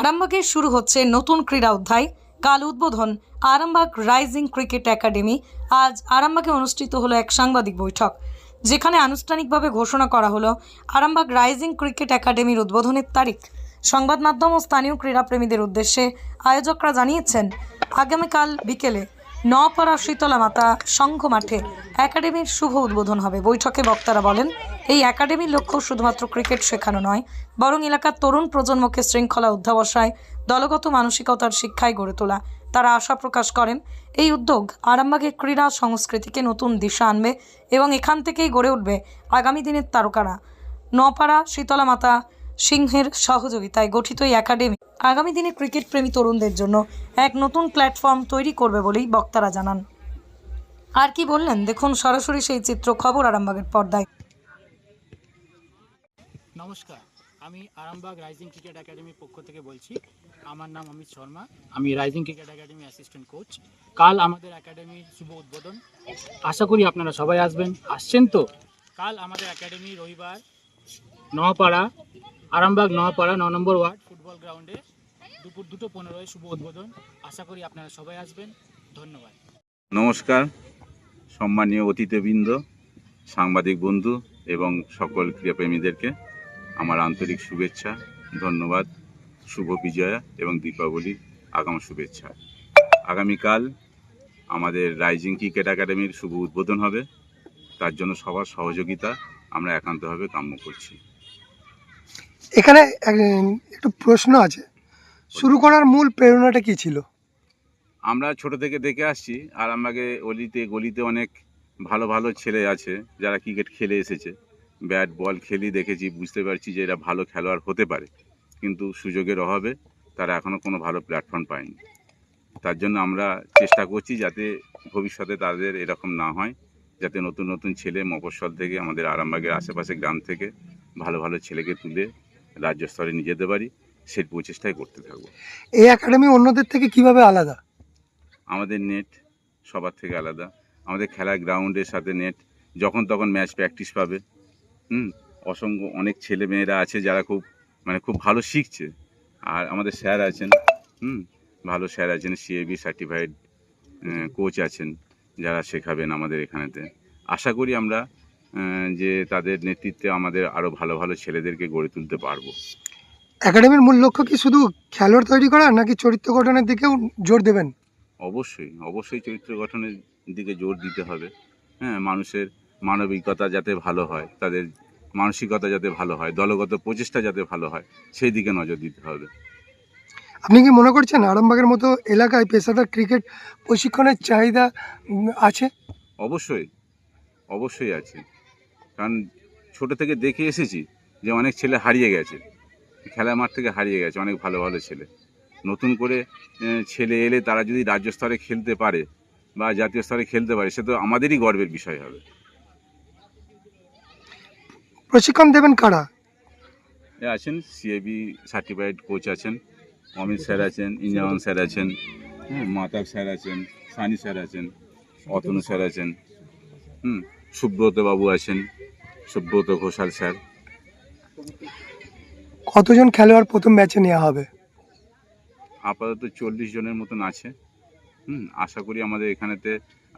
আরামবাগে শুরু হচ্ছে নতুন ক্রীড়া অধ্যায়। কাল উদ্বোধন আরামবাগ রাইজিং ক্রিকেট একাডেমি। আজ আরামবাগে অনুষ্ঠিত হলো এক সাংবাদিক বৈঠক, যেখানে আনুষ্ঠানিকভাবে ঘোষণা করা হলো আরামবাগ রাইজিং ক্রিকেট একাডেমির উদ্বোধনের তারিখ। সংবাদ মাধ্যম ও স্থানীয় ক্রীড়াপ্রেমীদের উদ্দেশ্যে আয়োজকরা জানিয়েছেন, আগামীকাল বিকেলে নপাড়া শীতলা মাতা সংঘ মাঠে একাডেমির শুভ উদ্বোধন হবে। বৈঠকে বক্তারা বলেন, এই একাডেমির লক্ষ্য শুধুমাত্র ক্রিকেট শেখানো নয়, বরং এলাকার তরুণ প্রজন্মকে শৃঙ্খলা অধ্যাবসায়, দলগত মানসিকতার শিক্ষায় গড়ে তোলা। তারা আশা প্রকাশ করেন, এই উদ্যোগ আরামবাগের ক্রীড়া সংস্কৃতিকে নতুন দিশা আনবে এবং এখান থেকেই গড়ে উঠবে আগামী দিনের তারকারা। নপাড়া শীতলা মাতা সিংহের সহযোগিতায় গঠিত এই একাডেমি আগামী দিনে ক্রিকেট প্রেমী তরুণদের জন্য এক নতুন প্ল্যাটফর্ম তৈরি করবে বলেই বক্তারা জানান। আর কি বললেন? দেখুন সরাসরি সেই চিত্র খবর আরামবাগের পর্দায়। নমস্কার, আমি আরামবাগ রাইজিং ক্রিকেট একাডেমির পক্ষ থেকে বলছি, আমার নাম অমিত শর্মা, আমি rising cricket academy assistant coach. কাল আমাদের একাডেমির শুভ উদ্বোধন। আশা করি আপনারা সবাই আসবেন। আসছেন তো? কাল আমাদের একাডেমি রবিবার নপাড়া আরামবাগ নপাড়া ন নম্বর ওয়ার্ড। ফুটবল গ্রাউন্ডে দুপুর দুটো পনেরোয় শুভ উদ্বোধন। আশা করি আপনারা সবাই আসবেন। ধন্যবাদ। নমস্কার। সম্মানীয় অতিথিবৃন্দ সাংবাদিক বন্ধু এবং সকল ক্রীড়াপ্রেমীদেরকে আমার আন্তরিক শুভেচ্ছা ধন্যবাদ শুভ বিজয়া এবং দীপাবলি আগাম শুভেচ্ছা। আগামীকাল আমাদের রাইজিং ক্রিকেট একাডেমির শুভ উদ্বোধন হবে। তার জন্য সবার সহযোগিতা আমরা একান্তভাবে কাম্য করছি। এখানে এক- একটু প্রশ্ন আছে। শুরু করার মূল প্রেরণাটা কি ছিল? আমরা ছোট থেকে দেখে আসছি, আর আমাকে অলিতে, গলিতে অনেক ভালো ভালো ছেলে আছে, যারা ক্রিকেট খেলে এসেছে। ব্যাট বল খেলি দেখেছি, বুঝতে পারছি যে এরা ভালো খেলোয়াড় হতে পারে। কিন্তু সুযোগের অভাবে তারা এখনও কোনো ভালো প্ল্যাটফর্ম পায়নি। তার জন্য আমরা চেষ্টা করছি যাতে ভবিষ্যতে তাদের এরকম না হয়, যাতে নতুন নতুন ছেলে মফস্বল থেকে আমাদের আরামবাগের আশেপাশে গ্রাম থেকে ভালো ভালো ছেলেকে তুলে রাজ্য স্তরে নিয়ে যেতে পারি সেই প্রচেষ্টাই করতে থাকব। এই একাডেমি অন্যদের থেকে কীভাবে আলাদা? আমাদের নেট সবার থেকে আলাদা। আমাদের খেলার গ্রাউন্ডের সাথে নেট যখন তখন ম্যাচ প্র্যাকটিস পাবে। হুম অসংখ্য অনেক ছেলে মেয়েরা আছে যারা খুব মানে খুব ভালো শিখছে। আর আমাদের স্যার আছেন হুম ভালো স্যার আছেন সিএবি সার্টিফাইড কোচ আছেন যারা শেখাবেন আমাদের এখানেতে। আশা করি আমরা যে তাদের নেতৃত্বে আমাদের আরও ভালো ভালো ছেলেদেরকে গড়ে তুলতে পারব। একাডেমির মূল লক্ষ্য কি শুধু খেলোয়াড় তৈরি করা নাকি চরিত্র গঠনের দিকেও জোর দেবেন? অবশ্যই অবশ্যই চরিত্র গঠনের দিকে জোর দিতে হবে। হ্যাঁ মানুষের মানবিকতা যাতে ভালো হয় তাদের মানসিকতা যাতে ভালো হয় দলগত প্রচেষ্টা যাতে ভালো হয় সেই দিকে নজর দিতে হবে। আপনি কি মনে করছেন আরামবাগের মতো এলাকায় পেশাদার ক্রিকেট প্রশিক্ষণের চাহিদা আছে? অবশ্যই অবশ্যই আছে। কারণ ছোট থেকে দেখে এসেছি যে অনেক ছেলে হারিয়ে গেছে। খেলার মাঠ থেকে হারিয়ে গেছে অনেক ভালো ভালো ছেলে। নতুন করে ছেলে এলে তারা যদি রাজ্য স্তরে খেলতে পারে বা জাতীয় স্তরে খেলতে পারে সে তো আমাদেরই গর্বের বিষয় হবে। প্রশিক্ষণ দেবেন কারা? এ আছেন সিএবি সার্টিফাইড কোচ আছেন অমিত স্যার আছেন ইঞ্জামান স্যার আছেন মাতাব স্যার আছেন সানি স্যার আছেন অতনু স্যার আছেন হুম সুব্রত বাবু আছেন সুব্রত ঘোষাল স্যার। কতজন খেলোয়াড় প্রথম ম্যাচে নেওয়া হবে? আপাতত চল্লিশ জনের মতন আছে। হুম আশা করি আমাদের এখানেতে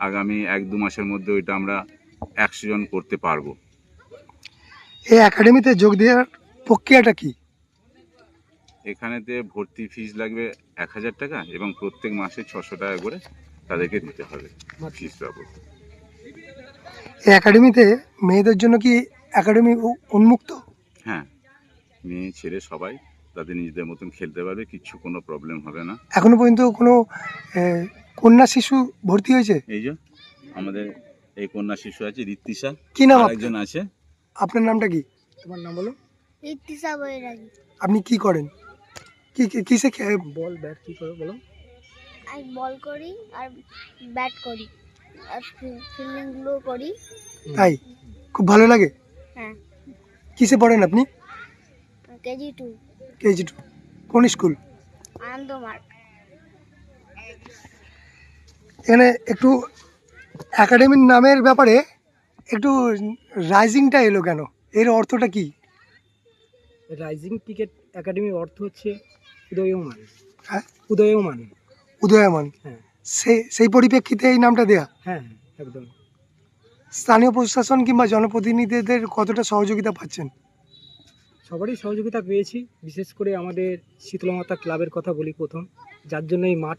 আগামী এক দু মাসের মধ্যে ওইটা আমরা একশো জন করতে পারব। এই একাডেমিতে যোগ দেওয়ার প্রক্রিয়াটা কি? এখানেতে ভর্তি ফিজ লাগবে এক হাজার টাকা এবং প্রত্যেক মাসে ছশো টাকা করে তাদেরকে দিতে হবে ফিজ বাবদ। এই একাডেমিতে মেয়েদের জন্য কি একাডেমি উন্মুক্ত? হ্যাঁ মেয়ে ছেলে সবাই তাদের নিজেদের মতন খেলতে পারবে কিচ্ছু কোনো প্রবলেম হবে না। এখনও পর্যন্ত কোনো কন্যা শিশু ভর্তি হয়েছে? এই যে আমাদের এই কন্যা শিশু আছে ঋত্বিষা কি নাম আপনার? আরেকজন আছে। আপনার নামটা কি? তোমার নাম বলো। ইতিসা বৈরাগী। আপনি কি করেন? কি কি- কিসে বল ব্যাট কি করে বলো? আমি বল করি আর ব্যাট করি। ফিল্ডিংগুলো করি। তাই? খুব ভালো লাগে? হ্যাঁ। কিসে পড়েন আপনি? KG two. KG two. কোন স্কুল? আনন্দ মার্ক এখানে একটু একাডেমির নামের ব্যাপারে একটু রাইজিংটা এলো কেন? এর অর্থটা কি? রাইজিং ক্রিকেট একাডেমির অর্থ হচ্ছে উদয়মান। হ্যাঁ? উদয়মান। উদয়মান। হ্যাঁ। সে সেই পরিপ্রেক্ষিতে এই নামটা দেয়া। হ্যাঁ হ্যাঁ একদম। স্থানীয় প্রশাসন কিংবা জনপ্রতিনিধিদের কতটা সহযোগিতা পাচ্ছেন? সবারই সহযোগিতা পেয়েছি বিশেষ করে আমাদের শীতলমাতা ক্লাবের কথা বলি প্রথম। যার জন্য এই মাঠ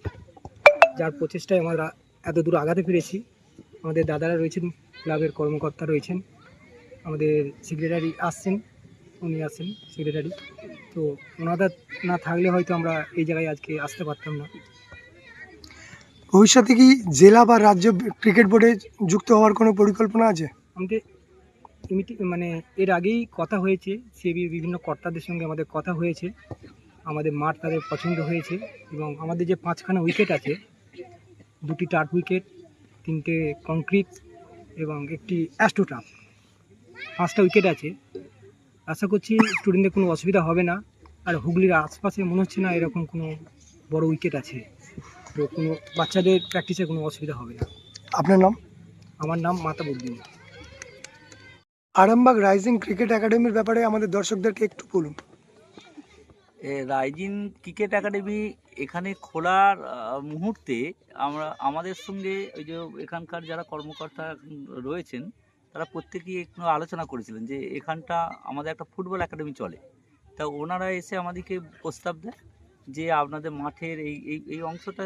যার প্রচেষ্টায় আমরা এত দূর আগাতে পেরেছি। আমাদের দাদারা রয়েছেন ক্লাবের কর্মকর্তা রয়েছেন। আমাদের সেক্রেটারি আসছেন উনি আছেন সেক্রেটারি তো ওনাদের না থাকলে হয়তো আমরা এই জায়গায় আজকে আসতে পারতাম না। ভবিষ্যতে কি জেলা বা রাজ্য ক্রিকেট বোর্ডে যুক্ত হওয়ার কোনো পরিকল্পনা আছে? আমাদের ইমিটি মানে এর আগেই কথা হয়েছে, সে বি- বিভিন্ন কর্তাদের সঙ্গে আমাদের কথা হয়েছে, আমাদের মাঠ তাদের পছন্দ হয়েছে এবং আমাদের যে পাঁচখানা উইকেট আছে, দুটি টার্ফ উইকেট তিনটে কংক্রিট এবং একটি অ্যাস্ট্রোটাপ পাঁচটা উইকেট আছে। আশা করছি স্টুডেন্টদের কোনো অসুবিধা হবে না। আর হুগলির আশপাশে মনে হচ্ছে না এরকম কোনো বড় উইকেট আছে। তো কোনো বাচ্চাদের প্র্যাকটিসে কোনো অসুবিধা হবে না। আপনার নাম? আমার নাম মাতাবুদ্দিন আরামবাগ রাইজিং ক্রিকেট একাডেমির ব্যাপারে আমাদের দর্শকদেরকে একটু বলুন। রাইজিং ক্রিকেট একাডেমি এখানে খোলার মুহূর্তে আমরা আমাদের সঙ্গে ওই যে এখানকার যারা কর্মকর্তা রয়েছেন তারা প্রত্যেকেই একটু আলোচনা করেছিলেন যে এখানটা আমাদের একটা ফুটবল একাডেমি চলে। তা ওনারা এসে আমাদেরকে প্রস্তাব দেয় যে আপনাদের মাঠের এই এই এই অংশটা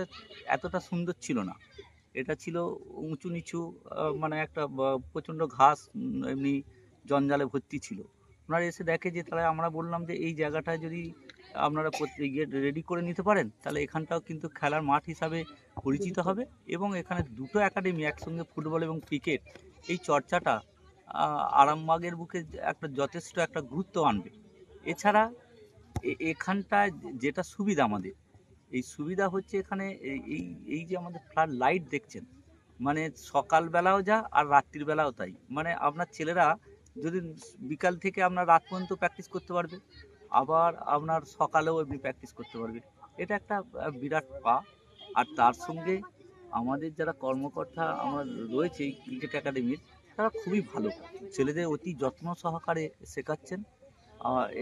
এতটা সুন্দর ছিল না। এটা ছিল উঁচু নিচু মানে একটা প্রচণ্ড ঘাস এমনি জঞ্জালে ভর্তি ছিল। ওনারা এসে দেখে যে তাহলে আমরা বললাম যে এই জায়গাটায় যদি আপনারা রেডি করে নিতে পারেন, তাহলে এখানটাও কিন্তু খেলার মাঠ হিসাবে পরিচিত হবে এবং এখানে দুটো একাডেমি, একসঙ্গে ফুটবল এবং ক্রিকেট, এই চর্চাটা আরামবাগের বুকে একটা যথেষ্ট একটা গুরুত্ব আনবে। এছাড়া এখানটায় যেটা সুবিধা আমাদের, এই সুবিধা হচ্ছে এখানে এই- এই যে আমাদের ফ্লাড লাইট দেখছেন মানে সকালবেলাও যা আর রাত্রির বেলাও তাই। মানে আপনার ছেলেরা যদি বিকাল থেকে আপনার রাত পর্যন্ত প্র্যাকটিস করতে পারবে, আবার আপনার সকালেও এমনি প্র্যাকটিস করতে পারবে। এটা একটা বিরাট পা। আর তার সঙ্গে আমাদের যারা কর্মকর্তা আমার রয়েছে, ক্রিকেট একাডেমির, তারা খুবই ভালো। ছেলেদের অতি যত্ন সহকারে শেখাচ্ছেন।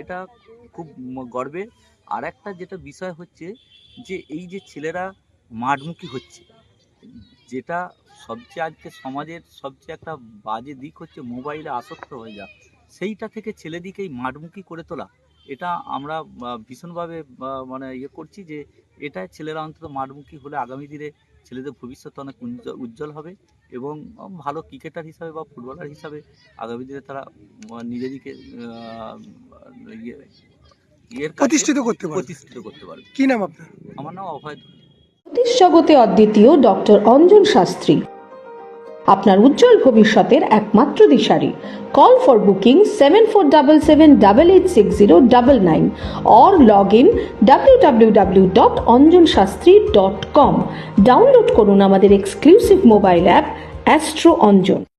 এটা খুব গর্বের। আর একটা যেটা বিষয় হচ্ছে যে, এই যে ছেলেরা মাঠমুখী হচ্ছে, যেটা সবচেয়ে আজকে সমাজের সবচেয়ে একটা বাজে দিক হচ্ছে মোবাইলে আসক্ত হয়ে যাওয়া। সেইটা থেকে ছেলেদিকে এই মাঠমুখী করে তোলা। এটা আমরা ভীষণভাবে মানে ইয়ে করছি যে এটা ছেলেরা অন্তত মাঠমুখী হলে আগামী দিনে ছেলেদের ভবিষ্যৎ অনেক উজ্জ্বল- হবে এবং ভালো ক্রিকেটার হিসাবে বা ফুটবলার হিসাবে আগামী দিনে তারা ইয়ে ইয়ের কাছে প্রতিষ্ঠিত করতে পারবে। প্রতিষ্ঠিত করতে পারবে। কি নাম আপনার? আমার নাম অভয় জ্যোতিষ জগতে অদ্বিতীয় ডক্টর অঞ্জন শাস্ত্রী। আপনার উজ্জ্বল ভবিষ্যতের একমাত্র দিশারি। Call for booking seven four double seven double eight six zero double nine or log in W W W dot Anjan Shastri dot com download করুন আমাদের exclusive mobile app astro Anjan